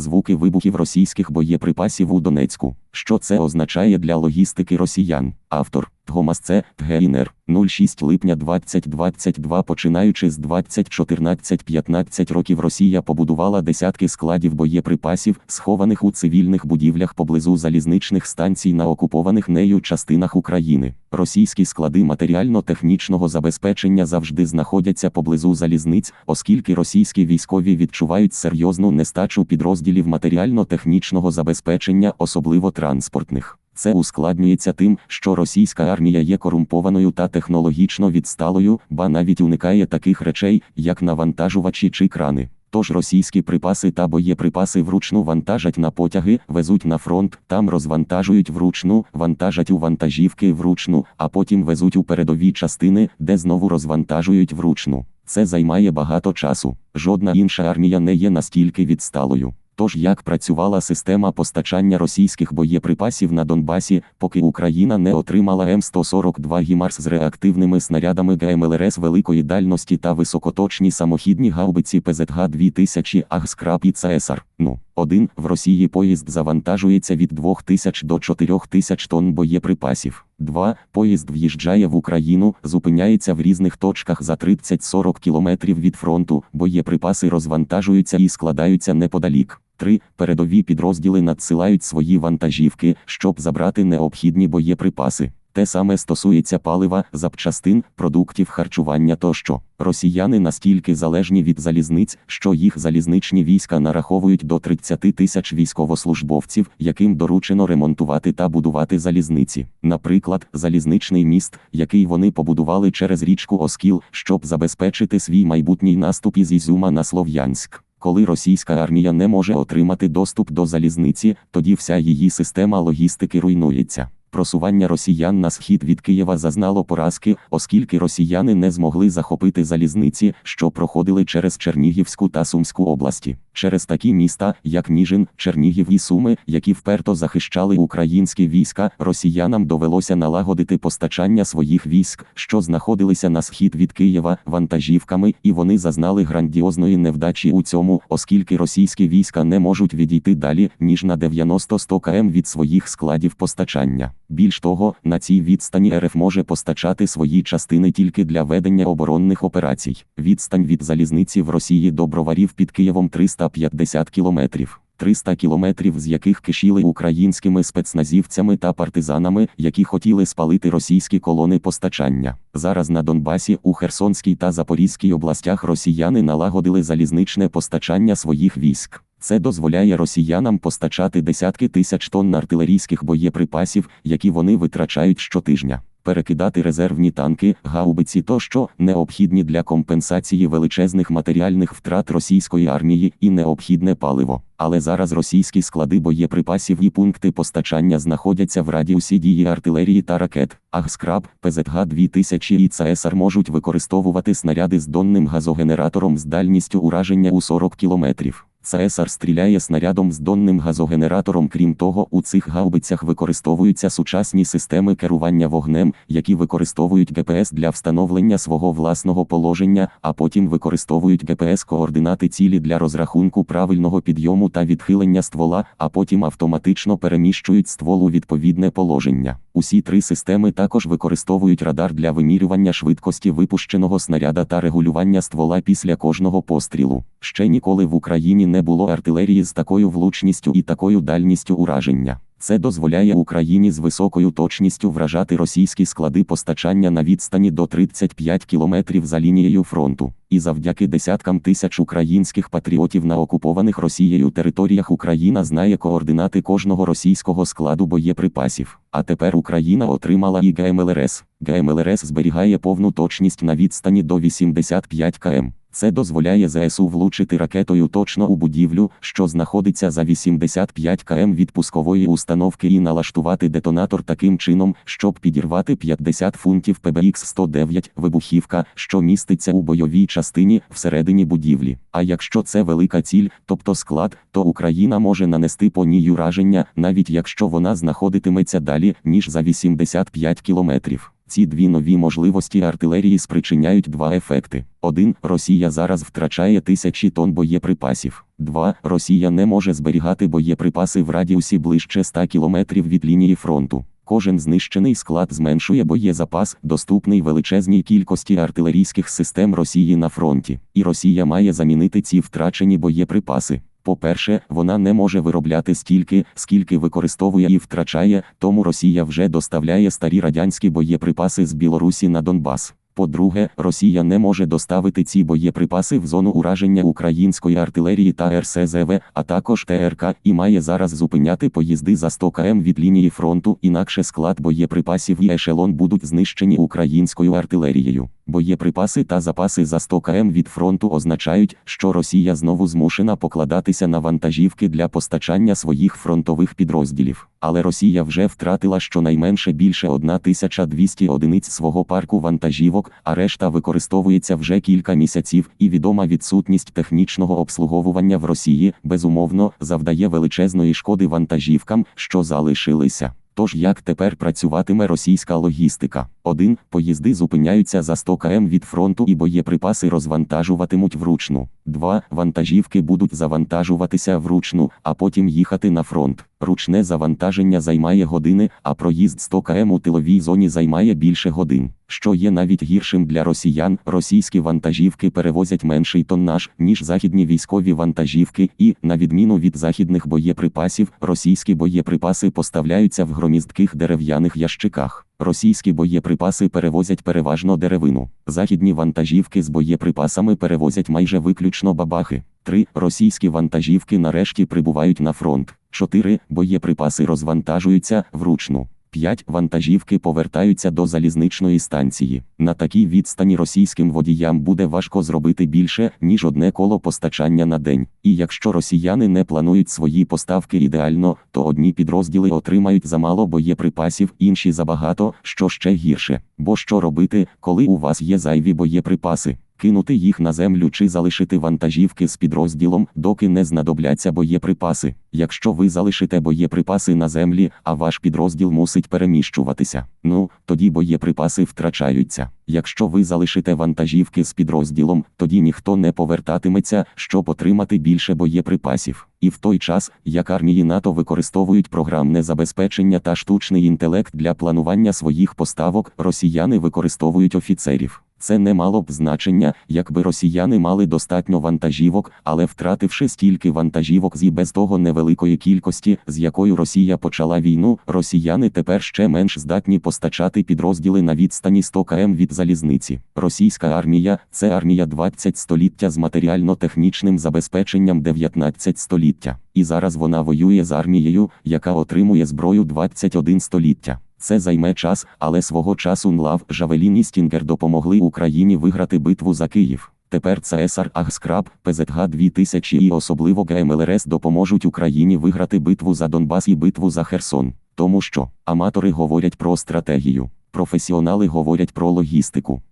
звуки вибухів російських боєприпасів у Донецьку. Що це означає для логістики росіян? Автор Гомасце ТГІНР 06 липня 2022 Починаючи з 2014-15 років Росія побудувала десятки складів боєприпасів, схованих у цивільних будівлях поблизу залізничних станцій на окупованих нею частинах України. Російські склади матеріально-технічного забезпечення завжди знаходяться поблизу залізниць, оскільки російські військові відчувають серйозну нестачу підрозділів матеріально-технічного забезпечення, особливо транспортних. Це ускладнюється тим, що російська армія є корумпованою та технологічно відсталою, ба навіть уникає таких речей, як навантажувачі чи крани. Тож російські припаси та боєприпаси вручну вантажать на потяги, везуть на фронт, там розвантажують вручну, вантажать у вантажівки вручну, а потім везуть у передові частини, де знову розвантажують вручну. Це займає багато часу. Жодна інша армія не є настільки відсталою. Тож як працювала система постачання російських боєприпасів на Донбасі, поки Україна не отримала М142 Гімарс з реактивними снарядами ГМЛРС великої дальності та високоточні самохідні гаубиці ПЗГ 2000 Агскраб і ЦСР. Ну, один в Росії поїзд завантажується від 2000 до 4000 тонн боєприпасів. Два поїзд в'їжджає в Україну, зупиняється в різних точках за 30-40 кілометрів від фронту, боєприпаси розвантажуються і складаються неподалік. 3. Передові підрозділи надсилають свої вантажівки, щоб забрати необхідні боєприпаси. Те саме стосується палива, запчастин, продуктів харчування тощо. Росіяни настільки залежні від залізниць, що їх залізничні війська нараховують до 30 тисяч військовослужбовців, яким доручено ремонтувати та будувати залізниці. Наприклад, залізничний міст, який вони побудували через річку Оскіл, щоб забезпечити свій майбутній наступ із Ізюма на Слов'янськ. Коли російська армія не може отримати доступ до залізниці, тоді вся її система логістики руйнується. Просування росіян на схід від Києва зазнало поразки, оскільки росіяни не змогли захопити залізниці, що проходили через Чернігівську та Сумську області. Через такі міста, як Ніжин, Чернігів і Суми, які вперто захищали українські війська, росіянам довелося налагодити постачання своїх військ, що знаходилися на схід від Києва, вантажівками, і вони зазнали грандіозної невдачі у цьому, оскільки російські війська не можуть відійти далі, ніж на 90-100 км від своїх складів постачання. Більш того, на цій відстані РФ може постачати свої частини тільки для ведення оборонних операцій. Відстань від залізниці в Росії до броварів під Києвом 350 кілометрів. 300 кілометрів з яких кишіли українськими спецназівцями та партизанами, які хотіли спалити російські колони постачання. Зараз на Донбасі, у Херсонській та Запорізькій областях росіяни налагодили залізничне постачання своїх військ. Це дозволяє росіянам постачати десятки тисяч тонн артилерійських боєприпасів, які вони витрачають щотижня. Перекидати резервні танки, гаубиці тощо необхідні для компенсації величезних матеріальних втрат російської армії і необхідне паливо. Але зараз російські склади боєприпасів і пункти постачання знаходяться в радіусі дії артилерії та ракет. Агскраб, ПЗГ 2000 і ЦСР можуть використовувати снаряди з донним газогенератором з дальністю ураження у 40 кілометрів. ЦСР стріляє снарядом з донним газогенератором. Крім того, у цих гаубицях використовуються сучасні системи керування вогнем, які використовують ГПС для встановлення свого власного положення, а потім використовують ГПС координати цілі для розрахунку правильного підйому та відхилення ствола, а потім автоматично переміщують ствол у відповідне положення. Усі три системи також використовують радар для вимірювання швидкості випущеного снаряда та регулювання ствола після кожного пострілу. Ще ніколи в Україні не було артилерії з такою влучністю і такою дальністю ураження. Це дозволяє Україні з високою точністю вражати російські склади постачання на відстані до 35 кілометрів за лінією фронту. І завдяки десяткам тисяч українських патріотів на окупованих Росією територіях Україна знає координати кожного російського складу боєприпасів. А тепер Україна отримала і ГМЛРС. ГМЛРС зберігає повну точність на відстані до 85 км. Це дозволяє ЗСУ влучити ракетою точно у будівлю, що знаходиться за 85 км від пускової установки і налаштувати детонатор таким чином, щоб підірвати 50 фунтів ПБХ-109 вибухівка, що міститься у бойовій частині всередині будівлі. А якщо це велика ціль, тобто склад, то Україна може нанести по ній ураження, навіть якщо вона знаходитиметься далі, ніж за 85 кілометрів. Ці дві нові можливості артилерії спричиняють два ефекти: один Росія зараз втрачає тисячі тонн боєприпасів. Два Росія не може зберігати боєприпаси в радіусі ближче 100 кілометрів від лінії фронту. Кожен знищений склад зменшує боєзапас, доступний величезній кількості артилерійських систем Росії на фронті, і Росія має замінити ці втрачені боєприпаси. По-перше, вона не може виробляти стільки, скільки використовує і втрачає, тому Росія вже доставляє старі радянські боєприпаси з Білорусі на Донбас. По-друге, Росія не може доставити ці боєприпаси в зону ураження української артилерії та РСЗВ, а також ТРК, і має зараз зупиняти поїзди за 100 км від лінії фронту, інакше склад боєприпасів і ешелон будуть знищені українською артилерією. Боєприпаси та запаси за 100 км від фронту означають, що Росія знову змушена покладатися на вантажівки для постачання своїх фронтових підрозділів. Але Росія вже втратила щонайменше більше 1200 одиниць свого парку вантажівок, а решта використовується вже кілька місяців, і відома відсутність технічного обслуговування в Росії, безумовно, завдає величезної шкоди вантажівкам, що залишилися. Тож як тепер працюватиме російська логістика? 1. Поїзди зупиняються за 100 км від фронту і боєприпаси розвантажуватимуть вручну. 2. Вантажівки будуть завантажуватися вручну, а потім їхати на фронт. Ручне завантаження займає години, а проїзд 100 км у тиловій зоні займає більше годин. Що є навіть гіршим для росіян, російські вантажівки перевозять менший тоннаж, ніж західні військові вантажівки, і, на відміну від західних боєприпасів, російські боєприпаси поставляються в громістких дерев'яних ящиках. Російські боєприпаси перевозять переважно деревину. Західні вантажівки з боєприпасами перевозять майже виключно бабахи. 3. Російські вантажівки нарешті прибувають на фронт. 4. Боєприпаси розвантажуються вручну. 5. Вантажівки повертаються до залізничної станції. На такій відстані російським водіям буде важко зробити більше, ніж одне коло постачання на день. І якщо росіяни не планують свої поставки ідеально, то одні підрозділи отримають замало боєприпасів, інші забагато, що ще гірше. Бо що робити, коли у вас є зайві боєприпаси? Кинути їх на землю чи залишити вантажівки з підрозділом, доки не знадобляться боєприпаси. Якщо ви залишите боєприпаси на землі, а ваш підрозділ мусить переміщуватися, ну тоді боєприпаси втрачаються. Якщо ви залишите вантажівки з підрозділом, тоді ніхто не повертатиметься, щоб отримати більше боєприпасів. І в той час, як армії НАТО використовують програмне забезпечення та штучний інтелект для планування своїх поставок, росіяни використовують офіцерів. Це не мало б значення, якби росіяни мали достатньо вантажівок, але втративши стільки вантажівок з і без того невеликої кількості, з якою Росія почала війну, росіяни тепер ще менш здатні постачати підрозділи на відстані 100 км від залізниці. Російська армія це армія 20 століття з матеріально-технічним забезпеченням 19 століття. І зараз вона воює з армією, яка отримує зброю 21 століття. Це займе час, але свого часу НЛАВ, Жавелін і Стінгер допомогли Україні виграти битву за Київ. Тепер ЦСР Агскраб, ПЗГ 2000 і особливо ГМЛРС допоможуть Україні виграти битву за Донбас і битву за Херсон. Тому що аматори говорять про стратегію, професіонали говорять про логістику.